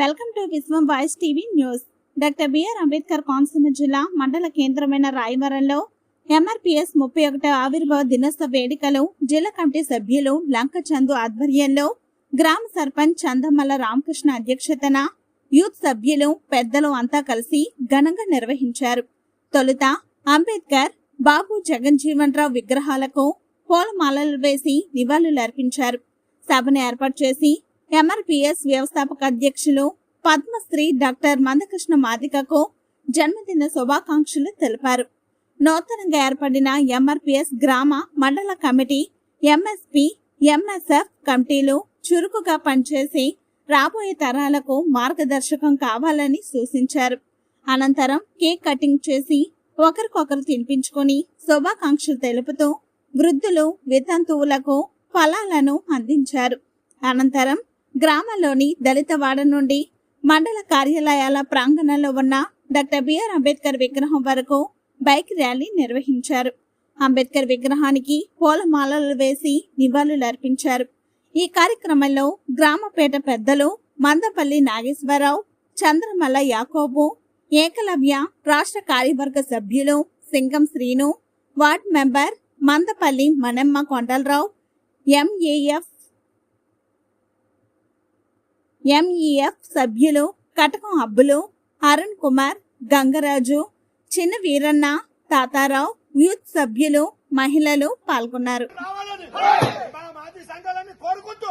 Welcome to Vishwam voice TV news. Doctor BR Ambedkar Konaseema జిల్లా మండల కేంద్రమైన రాయవరంలో ఎంఆర్పిఎస్ ముప్పై ఒకటో ఆవిర్భావ దినోత్సవ వేడుకలు జిల్లా కమిటీ సభ్యులు లంక చందు ఆధ్వర్యంలో గ్రామ సర్పంచ్ చందమల్ల రామకృష్ణ అధ్యక్షతన యూత్ సభ్యులు పెద్దలు అంతా కలిసి ఘనంగా నిర్వహించారు. తొలుత అంబేద్కర్ బాబు జగన్జీవన్ రావు విగ్రహాలకు పూలమాలలు వేసి నివాళులర్పించారు. సభను ఏర్పాటు చేసి ఎంఆర్పిఎస్ వ్యవస్థాపక అధ్యక్షులు పద్మశ్రీ డాక్టర్ మందకృష్ణ మాదికకు జన్మదిన శుభాకాంక్షలు తెలిపారు. నూతనంగా ఏర్పడిన ఎంఆర్పిఎస్ గ్రామ మండల కమిటీ ఎంఎస్పి ఎంఎస్ఎఫ్ కమిటీలు చురుకుగా పనిచేసి రాబోయే తరాలకు మార్గదర్శకం కావాలని సూచించారు. అనంతరం కేక్ కటింగ్ చేసి ఒకరికొకరు తినిపించుకొని శుభాకాంక్షలు తెలుపుతూ వృద్ధులు వితంతువులకు ఫలాలను అందించారు. అనంతరం గ్రామంలోని దళితవాడ నుండి మండల కార్యాలయాల ప్రాంగణంలో ఉన్న డాక్టర్ బిఆర్ అంబేద్కర్ విగ్రహం వరకు బైక్ ర్యాలీ నిర్వహించారు. అంబేద్కర్ విగ్రహానికి పూలమాలలు వేసి నివాళులర్పించారు. ఈ కార్యక్రమంలో గ్రామపేట పెద్దలు మందపల్లి నాగేశ్వరరావు చంద్రమల్ల యాకోబు ఏకలవ్య రాష్ట్ర కార్యవర్గ సభ్యులు Singam Srinu ward member Mandapalli Manamma Kondalarao MAF MEF సభ్యులు కటకం అబ్బులు అరుణ్ కుమార్ గంగరాజు చిన్న వీరన్న తాతారావు యూత్ సభ్యులు మహిళలు పాల్గొన్నారు. కోరుకుంటూ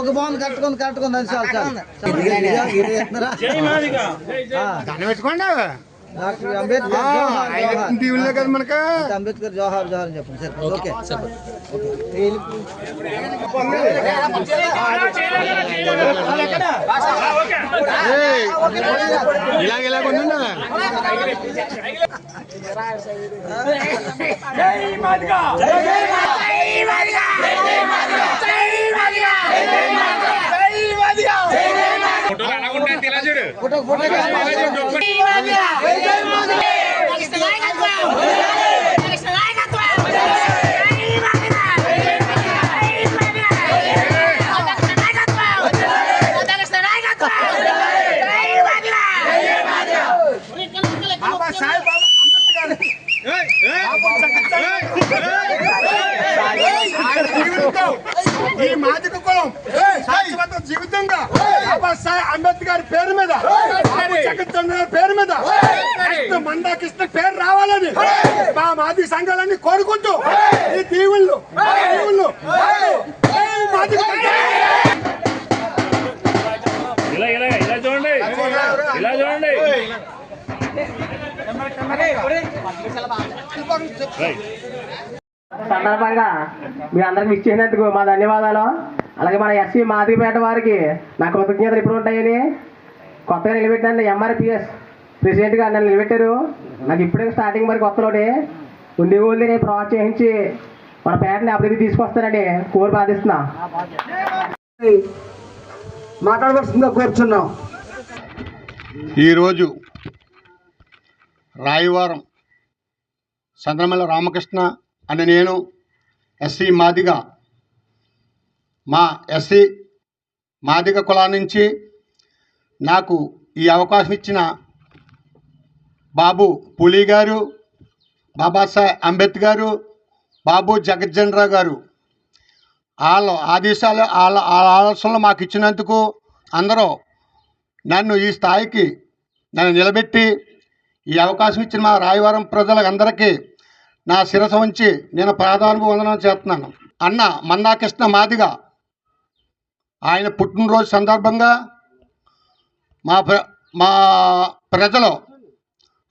ఒక బాగుంది కట్టుకుంది కట్టుకుంది అని పెట్టుకోండి? డాక్టర్ అంబేద్కర్ కదా మనకు. అంబేద్కర్ జోహార్ జోహార్ అని చెప్పండి. సరే ఓకే ఇలాగ ఇలాగ ఉండండి? ఫోటో ఫోటో అంబేద్కర్ పేరు మీద బాబు జగత్చంద్ర గారి పేరు మీద నెక్స్ట్ మందా కృష్ణ పేరు రావాలని మా మాది సంఘాలన్నీ కోరుకుంటూ ఈ దీవుళ్ళు దీవుళ్ళు జై మాదిగ ఇలా ఇలా ఇలా చూడండి. ఇలా చూడండి. రైట్ సందర్భంగా మీ అందరికి ఇచ్చేసినందుకు మా ధన్యవాదాలు. అలాగే మన ఎస్సీ మాదిరిపేట వారికి నా కృతజ్ఞతలు ఎప్పుడు ఉంటాయని కొత్తగా నిలబెట్టిన ఎంఆర్పిఎస్ ప్రెసిడెంట్గా నన్ను నిలబెట్టారు. నాకు ఇప్పుడే స్టార్టింగ్ మరి కొత్తలోనే. ఉండి ఉంది నేను ప్రోత్సహించి మన పేటని అభివృద్ధి తీసుకొస్తానని కోరి బాధిస్తున్నా మాట్లాడవలసిందిగా కోరుచున్నాం. ఈరోజు రాయవారం చంద్రమల్ల రామకృష్ణ అని నేను ఎస్సీ మాదిగ మా ఎస్సీ మాదిగ కులా నుంచి నాకు ఈ అవకాశం ఇచ్చిన బాబు పులి గారు బాబాసాహెబ్ అంబేద్కర్ గారు బాబు జగజ్జనరావు గారు. వాళ్ళ ఆదేశాలు వాళ్ళ ఆలోచనలు మాకు ఇచ్చినందుకు అందరూ నన్ను ఈ స్థాయికి నన్ను నిలబెట్టి ఈ అవకాశం ఇచ్చిన మా రాయవరం ప్రజలందరికీ నా శిరస ఉంచి నేను ప్రాధాన్యవందనం చేస్తున్నాను. అన్న మందాకృష్ణ మాదిగ ఆయన పుట్టినరోజు సందర్భంగా మా ప్ర మా ప్రజలు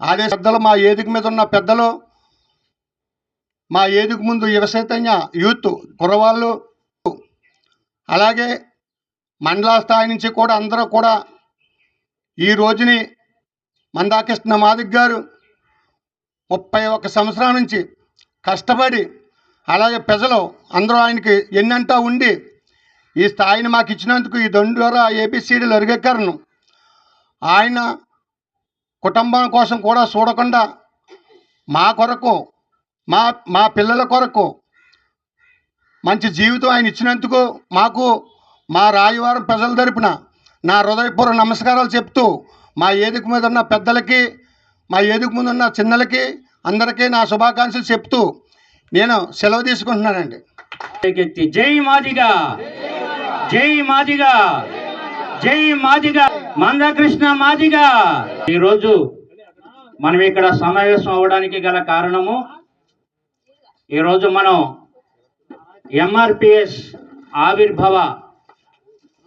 ఆడే పెద్దలు మా ఏదిక మీద ఉన్న పెద్దలు మా ఏదిక ముందు యువచైతన్య యూత్ కుర్రవాళ్ళు అలాగే మండల స్థాయి నుంచి కూడా అందరూ కూడా ఈ రోజుని మందాకృష్ణ మాదిక్ గారు ముప్పై ఒక్క సంవత్సరాల నుంచి కష్టపడి అలాగే ప్రజలు అందరూ ఆయనకి ఎన్నంటా ఉండి ఈ స్థాయిని మాకు ఇచ్చినందుకు ఈ దండోరా ఏబిసిడీలు అరిగెక్కరను. ఆయన కుటుంబం కోసం కూడా చూడకుండా మా కొరకు మా మా పిల్లల కొరకు మంచి జీవితం ఆయన ఇచ్చినందుకు మాకు మా రాయవారం ప్రజల తరపున నా హృదయపూర్వ నమస్కారాలు చెప్తూ మా ఏదుకు మీద ఉన్న పెద్దలకి మా ఏదుకు ముందు ఉన్న చిన్నలకి అందరికీ నా శుభాకాంక్షలు చెప్తూ నేను సెలవు తీసుకుంటున్నానండి. జై మాదిగా. జై మాదిగా. జై మాదిగా. మందకృష్ణ మాదిగా. ఈరోజు మనం ఇక్కడ సమావేశం అవ్వడానికి గల కారణము ఈరోజు మనం ఎంఆర్పిఎస్ ఆవిర్భావ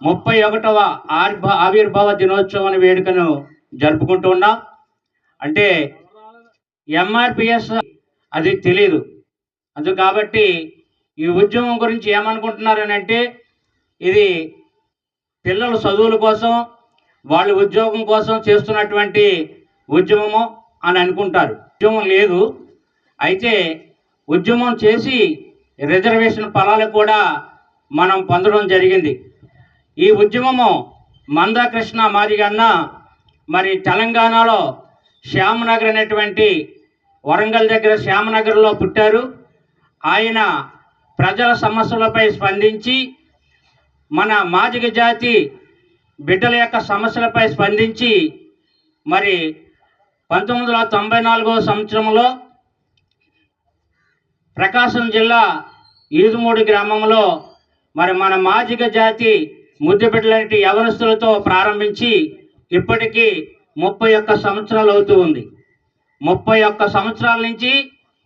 ముప్పై ఒకటవ ఆవిర్భ ఆవిర్భావ దినోత్సవం వేడుకను జరుపుకుంటూ ఉన్నాం. అంటే ఎంఆర్పిఎస్ అది తెలియదు అందు కాబట్టి ఈ ఉద్యమం గురించి ఏమనుకుంటున్నారని అంటే ఇది పిల్లల చదువుల కోసం వాళ్ళ ఉద్యోగం కోసం చేస్తున్నటువంటి ఉద్యమము అని అనుకుంటారు. ఉద్యమం లేదు. అయితే ఉద్యమం చేసి రిజర్వేషన్ ఫలాలు కూడా మనం పొందడం జరిగింది. ఈ ఉద్యమము మందాకృష్ణ మాదిగన్న మరి తెలంగాణలో శ్యామనగర్ అనేటువంటి వరంగల్ దగ్గర శ్యామనగర్లో పుట్టారు. ఆయన ప్రజల సమస్యలపై స్పందించి మన మాదిగ జాతి బిడ్డల యొక్క సమస్యలపై స్పందించి మరి పంతొమ్మిది వందల తొంభై నాలుగో సంవత్సరంలో ప్రకాశం జిల్లా ఈదుమూడి గ్రామంలో మరి మన మాదిగ జాతి ముద్దుబిడ్డలంటి యవనస్తులతో ప్రారంభించి ఇప్పటికీ ముప్పై ఒక్క సంవత్సరాలు అవుతూ ఉంది. ముప్పై ఒక్క సంవత్సరాల నుంచి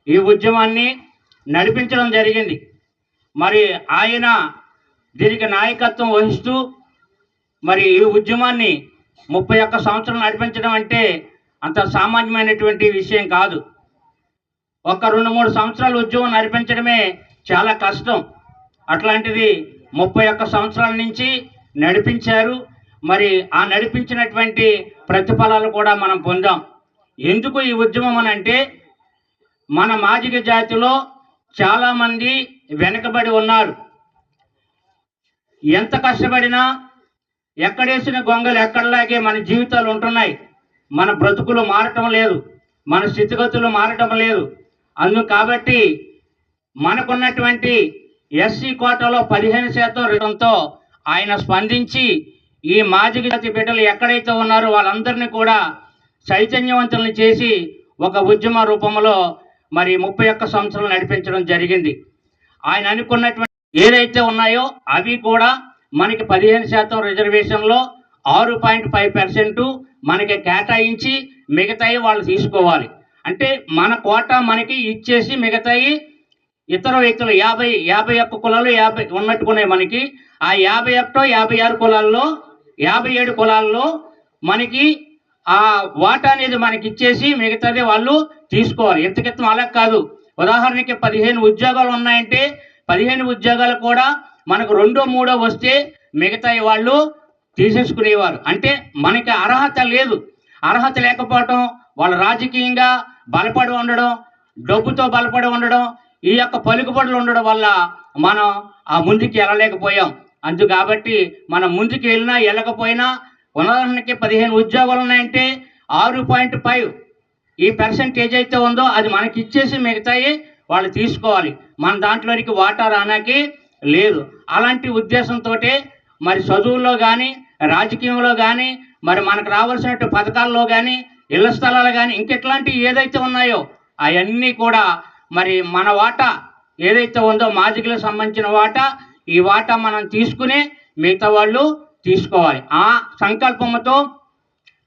ఈ ఉద్యమాన్ని నడిపించడం జరిగింది. మరి ఆయన దీనికి నాయకత్వం వహిస్తూ మరి ఈ ఉద్యమాన్ని ముప్పై ఒక్క సంవత్సరాలు నడిపించడం అంటే అంత సామాన్యమైనటువంటి విషయం కాదు. ఒక రెండు మూడు సంవత్సరాలు ఉద్యమం నడిపించడమే చాలా కష్టం. అట్లాంటిది ముప్పై ఒక్క సంవత్సరాల నుంచి నడిపించారు. మరి ఆ నడిపించినటువంటి ప్రతిఫలాలు కూడా మనం పొందాం. ఎందుకు ఈ ఉద్యమం అని అంటే మన మాజిక జాతిలో చాలామంది వెనకబడి ఉన్నారు. ఎంత కష్టపడినా ఎక్కడేసిన గొంగలు ఎక్కడలాగే మన జీవితాలు ఉంటున్నాయి. మన బ్రతుకులు మారటం లేదు. మన స్థితిగతులు మారటం లేదు. అందు కాబట్టి మనకున్నటువంటి ఎస్సీ కోటాలో పదిహేను శాతం రిటంతో ఆయన స్పందించి ఈ మాజిక జాతి బిడ్డలు ఎక్కడైతే ఉన్నారో వాళ్ళందరినీ కూడా చైతన్యవంతులను చేసి ఒక ఉద్యమ రూపంలో మరి ముప్పై ఒక్క సంవత్సరాలు నడిపించడం జరిగింది. ఆయన అనుకున్నటువంటి ఏదైతే ఉన్నాయో అవి కూడా మనకి పదిహేను శాతం రిజర్వేషన్లో ఆరు పాయింట్ ఫైవ్ పర్సెంట్ మనకి కేటాయించి మిగతాయి వాళ్ళు తీసుకోవాలి. అంటే మన కోట మనకి ఇచ్చేసి మిగతాయి ఇతర వ్యక్తులు యాభై యాభై ఒక్క కులాలు యాభై ఉన్నట్టుకునే మనకి. ఆ యాభై ఒకటో యాభై ఆరు కులాల్లో యాభై ఏడు కులాల్లో మనకి ఆ వాటా అనేది మనకి ఇచ్చేసి మిగతాది వాళ్ళు తీసుకోవాలి. ఎంతకితం అలా కాదు. ఉదాహరణకి పదిహేను ఉద్యోగాలు ఉన్నాయంటే పదిహేను ఉద్యోగాలు కూడా మనకు రెండో మూడో వస్తే మిగతాయి వాళ్ళు తీసేసుకునేవారు. అంటే మనకి అర్హత లేదు. అర్హత లేకపోవటం వాళ్ళు రాజకీయంగా బలపడి ఉండడం డబ్బుతో బలపడి ఉండడం ఈ యొక్క పలుకుబడులు ఉండడం వల్ల మనం ఆ ముందుకు వెళ్ళలేకపోయాం అందు కాబట్టి మనం ముందుకు వెళ్ళినా వెళ్ళకపోయినా ఉదాహరణకి పదిహేను ఉద్యోగాలు ఉన్నాయంటే ఆరు పాయింట్ ఫైవ్ ఈ పర్సంటేజ్ అయితే ఉందో అది మనకి ఇచ్చేసి మిగతాయి వాళ్ళు తీసుకోవాలి. మన దాంట్లోనికి వాటా రానాకి లేదు. అలాంటి ఉద్దేశంతో మరి చదువుల్లో కానీ రాజకీయంలో కానీ మరి మనకు రావాల్సిన పథకాల్లో కానీ ఇళ్ళ స్థలాలు కానీ ఇంకెట్లాంటివి ఏదైతే ఉన్నాయో అవన్నీ కూడా మరి మన వాటా ఏదైతే ఉందో మాజికలకు సంబంధించిన వాటా ఈ వాటా మనం తీసుకుని మిగతా వాళ్ళు తీసుకోవాలి. ఆ సంకల్పంతో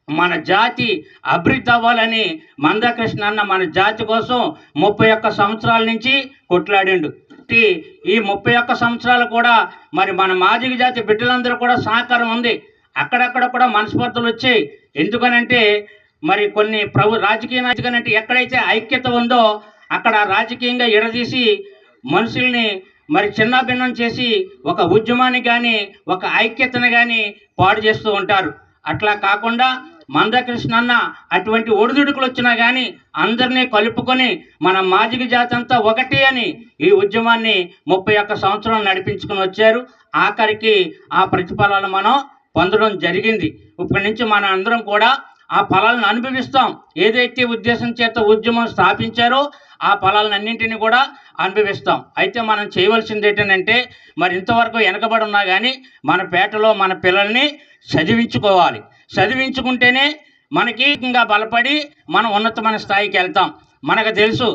మన జాతి అభివృద్ధి అవ్వాలని మందకృష్ణ అన్న మన జాతి కోసం ముప్పై ఒక్క సంవత్సరాల నుంచి కొట్లాడిండు. ఈ- ఈ ముప్పై ఒక్క సంవత్సరాలు కూడా మరి మన మాదిగ జాతి బిడ్డలందరూ కూడా సహకారం ఉంది. అక్కడక్కడ కూడా మనస్పర్ధలు వచ్చాయి. ఎందుకనంటే మరి కొన్ని ప్రభు రాజకీయ నాయకులంటే ఎక్కడైతే ఐక్యత ఉందో అక్కడ రాజకీయంగా ఎడదీసి మనుషుల్ని మరి చిన్నాభిన్నం చేసి ఒక ఉద్యమాన్ని కానీ ఒక ఐక్యతను కానీ పాడు చేస్తూ ఉంటారు. అట్లా కాకుండా మందకృష్ణ అన్న అటువంటి ఒడిదుడుకులు వచ్చినా కానీ అందరినీ కలుపుకొని మన మాజిగ జాతి అంతా ఒకటి అని ఈ ఉద్యమాన్ని ముప్పై ఒక్క సంవత్సరం నడిపించుకుని వచ్చారు. ఆఖరికి ఆ ప్రతిఫలాలు మనం పొందడం జరిగింది. ఇప్పటి నుంచి మన అందరం కూడా ఆ ఫలాలను అనుభవిస్తాం. ఏదైతే ఉద్దేశం చేత ఉద్యమం స్థాపించారో ఆ ఫలాలను అన్నింటినీ కూడా అనుభవిస్తాం. అయితే మనం చేయవలసింది ఏంటంటే మరి ఇంతవరకు వెనకబడి ఉన్నా కానీ మన పేటలో మన పిల్లల్ని చదివించుకోవాలి. చదివించుకుంటేనే మనకి ఇంకా బలపడి మనం ఉన్నతమైన స్థాయికి వెళ్తాం. మనకు తెలుసు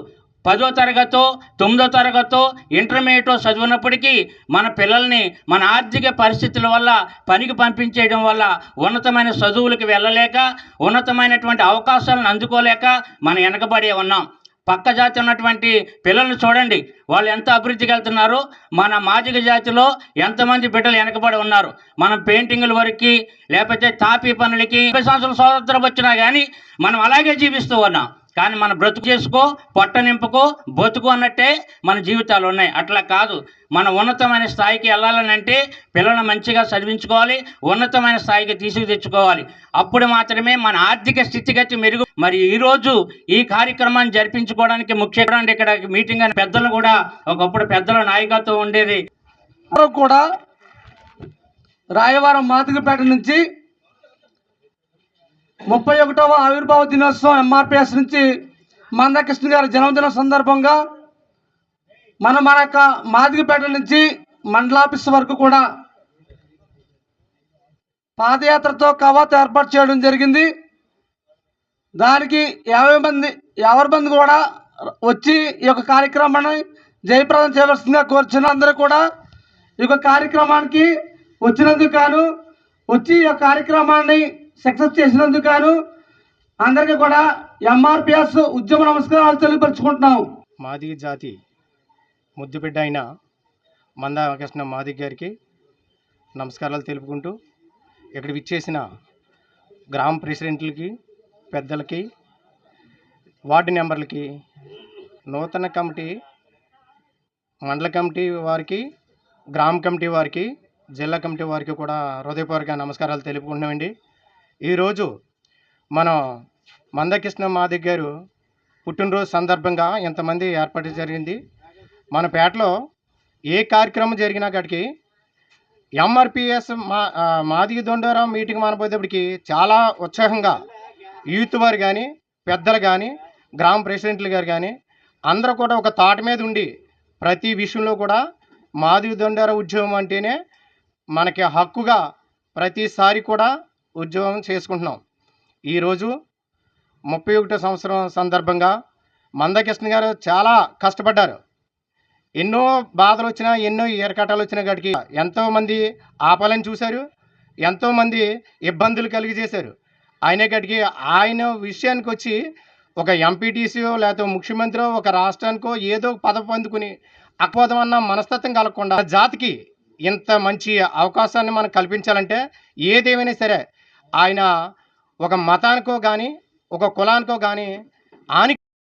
పదో తరగతో తొమ్మిదో తరగతో ఇంటర్మీడియటో చదివినప్పటికీ మన పిల్లల్ని మన ఆర్థిక పరిస్థితుల వల్ల పనికి పంపించేయడం వల్ల ఉన్నతమైన చదువులకు వెళ్ళలేక ఉన్నతమైనటువంటి అవకాశాలను అందుకోలేక మనం వెనకబడి ఉన్నాం. పక్క జాతి ఉన్నటువంటి పిల్లల్ని చూడండి. వాళ్ళు ఎంత అభివృద్ధికి వెళ్తున్నారు? మన మాజిక జాతిలో ఎంతమంది బిడ్డలు వెనకబడి ఉన్నారు? మనం పెయింటింగ్ల వరకు లేకపోతే తాపీ పనులకి ముప్పై సంవత్సరాల స్వాతంత్రం వచ్చినా కానీ మనం అలాగే జీవిస్తూ ఉన్నాం. కానీ మన బ్రతుకు చేసుకో పొట్ట నింపుకో బతుకు అన్నట్టే మన జీవితాలు ఉన్నాయి. అట్లా కాదు. మన ఉన్నతమైన స్థాయికి వెళ్ళాలని అంటే పిల్లలను మంచిగా చదివించుకోవాలి ఉన్నతమైన స్థాయికి తీసుకు తెచ్చుకోవాలి అప్పుడు మాత్రమే మన ఆర్థిక స్థితిగతి మెరుగు. మరి ఈరోజు ఈ కార్యక్రమాన్ని జరిపించుకోవడానికి ముఖ్య ఇక్కడ మీటింగ్ అని పెద్దలు కూడా ఒకప్పుడు పెద్దల నాయకత్వం ఉండేది. కూడా రాయవరం మాతృపేట నుంచి ముప్పై ఒకటవ ఆవిర్భావ దినోత్సవం ఎంఆర్పిఎస్ నుంచి మందకృష్ణ గారి జన్మదిన సందర్భంగా మనం మన యొక్క మాదిగపేట నుంచి మండలాఫీస్ వరకు కూడా పాదయాత్రతో కవాత్ ఏర్పాటు చేయడం జరిగింది. దానికి యాభై మంది యాభై మంది కూడా వచ్చి ఈ యొక్క కార్యక్రమాన్ని జయప్రదం చేయవలసిందిగా కోరుచున్న అందరూ కూడా ఈ యొక్క కార్యక్రమానికి వచ్చినందుకు గాను వచ్చి ఈ యొక్క కార్యక్రమాన్ని సక్సెస్ చేసినందుకు గాను అందరికీ కూడా ఎంఆర్పిఎస్ ఉద్యమ నమస్కారాలు తెలియపరుచుకుంటున్నాం మాదిగ జాతి ముద్దుబిడ్డ అయిన మందాకృష్ణ మాదిగ గారికి నమస్కారాలు తెలుపుకుంటూ ఇక్కడ విచ్చేసిన గ్రామ ప్రెసిడెంట్లకి పెద్దలకి వార్డు మెంబర్లకి నూతన కమిటీ మండల కమిటీ వారికి గ్రామ కమిటీ వారికి జిల్లా కమిటీ వారికి కూడా హృదయపూర్వక నమస్కారాలు తెలుపుకుంటున్నామండి. ఈరోజు మనం మందకృష్ణ మాదిగ గారు పుట్టినరోజు సందర్భంగా ఇంతమంది ఏర్పాటు జరిగింది. మన పేటలో ఏ కార్యక్రమం జరిగినా కాడికి ఎంఆర్పిఎస్ మా మాదిగి మాదిగ దొండోరం మీటింగ్ మనపోయేటప్పటికి చాలా ఉత్సాహంగా యూత్ వారు కానీ పెద్దలు కానీ గ్రామ ప్రెసిడెంట్లు గారు కానీ అందరూ కూడా ఒక తాట మీద ఉండి ప్రతి విషయంలో కూడా మాదిగ దొండార ఉద్యోగం అంటేనే మనకి హక్కుగా ప్రతిసారి కూడా ఉద్యోగం చేసుకుంటున్నాం. ఈరోజు ముప్పై ఒకటో సంవత్సరం సందర్భంగా మందకృష్ణ గారు చాలా కష్టపడ్డారు. ఎన్నో బాధలు వచ్చినా ఎన్నో ఏరకటాలు వచ్చిన గడికి ఎంతోమంది ఆపాలని చూశారు. ఎంతోమంది ఇబ్బందులు కలిగి చేశారు. ఆయన గడికి ఆయన విషయానికి వచ్చి ఒక ఎంపీటీసీయో లేకపోతే ముఖ్యమంత్రి ఒక రాష్ట్రానికో ఏదో ఒక పదవి పొందుకుని అక్పోదం అన్న మనస్తత్వం కలగకుండా జాతికి ఇంత మంచి అవకాశాన్ని మనం కల్పించాలంటే ఏదేమైనా సరే ఆయన ఒక మతానికో కానీ ఒక కులానికో కానీ ఆని